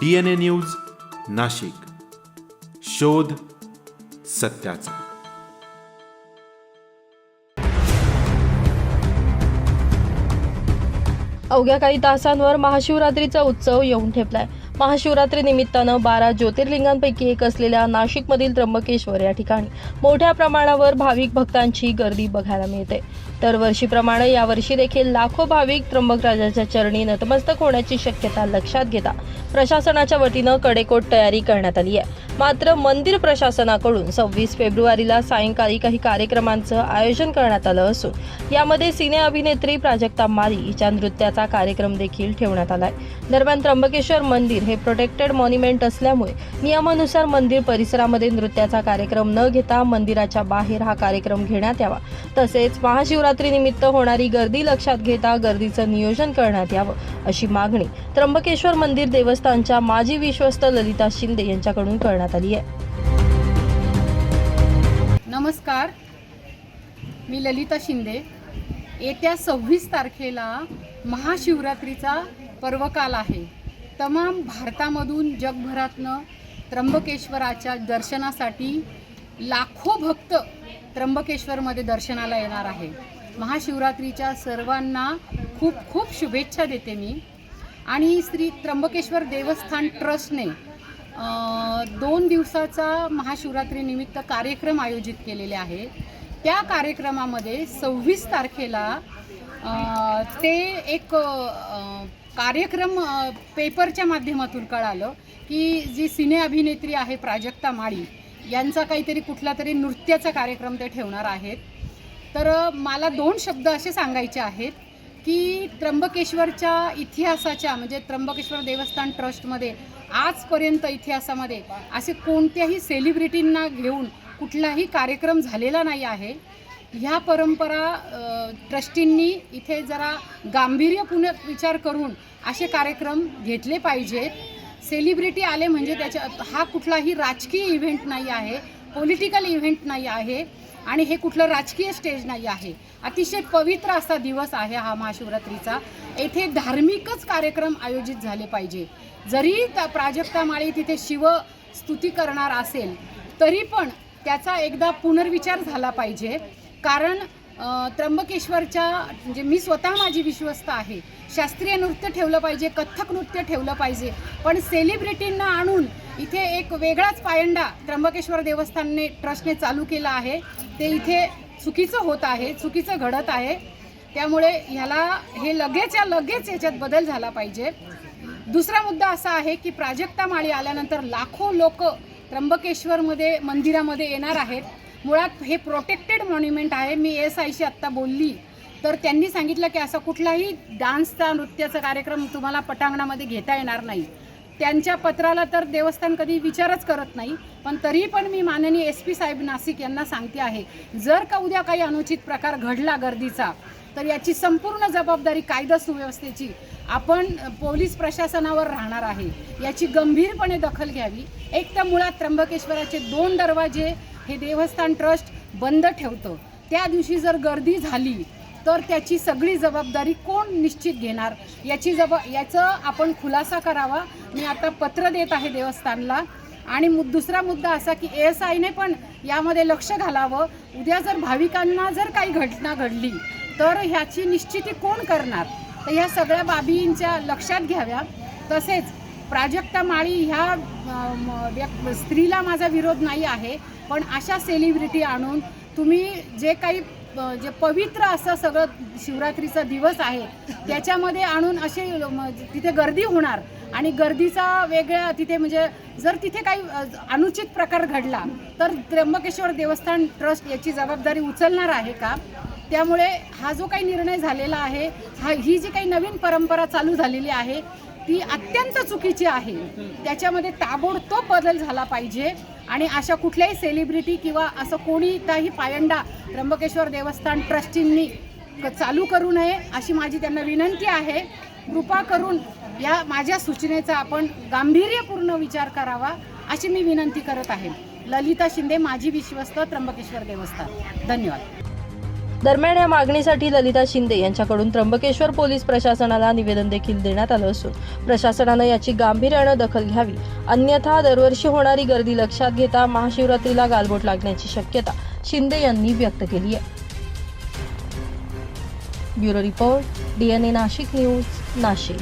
D N A news Nashik. शोध सत्याचा. अवघ्या काही तासांवर महाशिवरात्रीचा उत्सव येऊन ठेपलाय. महाशिवरात्री निमित्तानं बारा ज्योतिर्लिंगांपैकी एक असलेल्या नाशिकमधील त्र्यंबकेश्वर या ठिकाणी मोठ्या प्रमाणावर भाविक भक्तांची गर्दी बघायला मिळते. दरवर्षीप्रमाणे यावर्षी देखील लाखो भाविक त्र्यंबकराजाच्या चरणी नतमस्तक होण्याची शक्यता लक्षात घेता प्रशासनाच्या वतीनं कडेकोट तयारी करण्यात आली आहे. मात्र मंदिर प्रशासनाकडून सव्वीस फेब्रुवारीला सायंकाळी काही कार्यक्रमांचं आयोजन करण्यात आलं असून यामध्ये सिने अभिनेत्री प्राजक्ता मारी हिच्या नृत्याचा कार्यक्रम देखील ठेवण्यात आलाय. दरम्यान त्र्यंबकेश्वर मंदिर हे प्रोटेक्टेड मॉन्युमेंट असल्यामुळे नियमानुसार मंदिर परिसरामध्ये नृत्याचा कार्यक्रम न घेता मंदिराच्या बाहेर हा कार्यक्रम घेण्यात यावा. तसेच महाशिवरात्रीनिमित्त होणारी गर्दी लक्षात घेता गर्दीचं नियोजन करण्यात यावं अशी मागणी त्र्यंबकेश्वर मंदिर देवस्थानच्या माजी विश्वस्त ललिता शिंदे यांच्याकडून करण्यात आली आहे. नमस्कार. मी ललिता शिंदे. येत्या सव्वीस तारखेला महाशिवरात्रीचा पर्वकाल आहे. तमाम भारतामधून जगभरातनं त्र्यंबकेश्वराच्या दर्शनासाठी लाखो भक्त त्र्यंबकेश्वरमध्ये दर्शनाला येणार आहे. महाशिवरात्रीच्या सर्वांना खूप खूप शुभेच्छा देते मी. आणि श्री त्र्यंबकेश्वर देवस्थान ट्रस्टने दोन दिवसाचा महाशिवरात्रीनिमित्त कार्यक्रम आयोजित केलेले आहे. त्या कार्यक्रमामध्ये सव्वीस तारखेला ते एक कार्यक्रम पेपरच्या माध्यमातून कळालं की जी सिने अभिनेत्री आहे प्राजक्ता माळी यांचा काहीतरी कुठला तरी नृत्याचा कार्यक्रम ते ठेवणार आहेत. तर मला दोन शब्द असे सांगायचे आहेत की त्र्यंबकेश्वरच्या इतिहासाच्या म्हणजे त्र्यंबकेश्वर देवस्थान ट्रस्टमध्ये आजपर्यंत इतिहासामध्ये असे कोणत्याही सेलिब्रिटींना घेऊन कुठलाही कार्यक्रम झालेला नाही आहे. ह्या परंपरा ट्रस्टींनी इथे जरा गांभीर्यपूर्ण विचार करून असे कार्यक्रम घेतले पाहिजेत. सेलिब्रिटी आले म्हणजे त्याच्या हा कुठलाही राजकीय इव्हेंट नाही आहे. पॉलिटिकल इव्हेंट नाही आहे आणि हे कुठलं राजकीय स्टेज नाही आहे. अतिशय पवित्र असा दिवस आहे हा महाशिवरात्रीचा. येथे धार्मिकच कार्यक्रम आयोजित झाले पाहिजे. जरी त्या प्राजक्ता माळी तिथे शिवस्तुती करणार असेल तरी पण त्याचा एकदा पुनर्विचार झाला पाहिजे. कारण त्र्यंबकेश्वरच्या म्हणजे मी स्वतः माझी विश्वस्त आहे. शास्त्रीय नृत्य ठेवलं पाहिजे कथ्थक नृत्य ठेवलं पाहिजे. पण सेलिब्रिटींना आणून इथे एक वेगळाच पायंडा त्र्यंबकेश्वर देवस्थानने ट्रस्टने चालू केला आहे. ते इथे चुकीचं होत आहे चुकीचं घडत आहे. त्यामुळे ह्याला हे लगेचच्या लगेच याच्यात बदल झाला पाहिजे. दुसरा मुद्दा असा आहे की प्राजक्ता माळी आल्यानंतर लाखो लोक त्र्यंबकेश्वरमध्ये मंदिरामध्ये येणार आहेत. मुळात हे प्रोटेक्टेड मॉन्युमेंट आहे. मी एस आयशी आत्ता बोलली. तर त्यांनी सांगितलं की असा कुठलाही डान्सचा नृत्याचा कार्यक्रम तुम्हाला पटांगणामध्ये घेता येणार नाही. त्यांच्या पत्राला तर देवस्थान कधी विचारच करत नाही पण तरी पण मी माननीय एस पी साहेब नाशिक यांना सांगते आहे जर का उद्या काही अनुचित प्रकार घडला गर्दीचा तर याची संपूर्ण जबाबदारी कायदा सुव्यवस्थेची आपण पोलीस प्रशासनावर राहणार आहे. याची गंभीरपणे दखल घ्यावी. एक तर मुळात त्र्यंबकेश्वराचे दोन दरवाजे हे देवस्थान ट्रस्ट बंद ठेवतं. त्या दिवशी जर गर्दी झाली तर त्याची सगळी जबाबदारी कोण निश्चित घेणार? याची जब याचं आपण खुलासा करावा. मी आता पत्र देत आहे देवस्थानला. आणि मु दुसरा मुद्दा असा की ए एस आयने पण यामध्ये लक्ष घालावं. उद्या जर भाविकांना जर काही घटना घडली तर ह्याची निश्चिती कोण करणार? तर ह्या सगळ्या बाबींच्या लक्षात घ्याव्या. तसेच प्राजक्ता माळी ह्या म, स्त्रीला माझा विरोध नाही आहे. पण अशा सेलिब्रिटी आणून तुम्ही जे काही जे पवित्र असं सगळं शिवरात्रीचा दिवस आहे त्याच्यामध्ये आणून असे तिथे गर्दी होणार. आणि गर्दीचा वेगळ्या तिथे म्हणजे जर तिथे काही अनुचित प्रकार घडला तर त्र्यंबकेश्वर देवस्थान ट्रस्ट याची जबाबदारी उचलणार आहे का? त्यामुळे हा जो काही निर्णय झालेला आहे हा ही जी काही नवीन परंपरा चालू झालेली आहे ती अत्यंत चुकीची आहे. त्याच्यामध्ये ताबडतोब बदल झाला पाहिजे. आणि अशा कुठल्याही सेलिब्रिटी किंवा असं कोणीताही पायंडा त्र्यंबकेश्वर देवस्थान ट्रस्टींनी क- चालू करू नये अशी माझी त्यांना विनंती आहे. कृपा करून या माझ्या सूचनेचा आपण गांभीर्यपूर्ण विचार करावा अशी मी विनंती करत आहे. ललिता शिंदे माझी विश्वस्त त्र्यंबकेश्वर देवस्थान. धन्यवाद. दरम्यान या मागणीसाठी ललिता शिंदे यांच्याकडून त्र्यंबकेश्वर पोलीस प्रशासनाला निवेदन देखील देण्यात आलं असून प्रशासनानं याची गांभीर्यानं दखल घ्यावी अन्यथा दरवर्षी होणारी गर्दी लक्षात घेता महाशिवरात्रीला गालबोट लागण्याची शक्यता शिंदे यांनी व्यक्त केली आहे. Bureau report DNA Nashik news Nashik.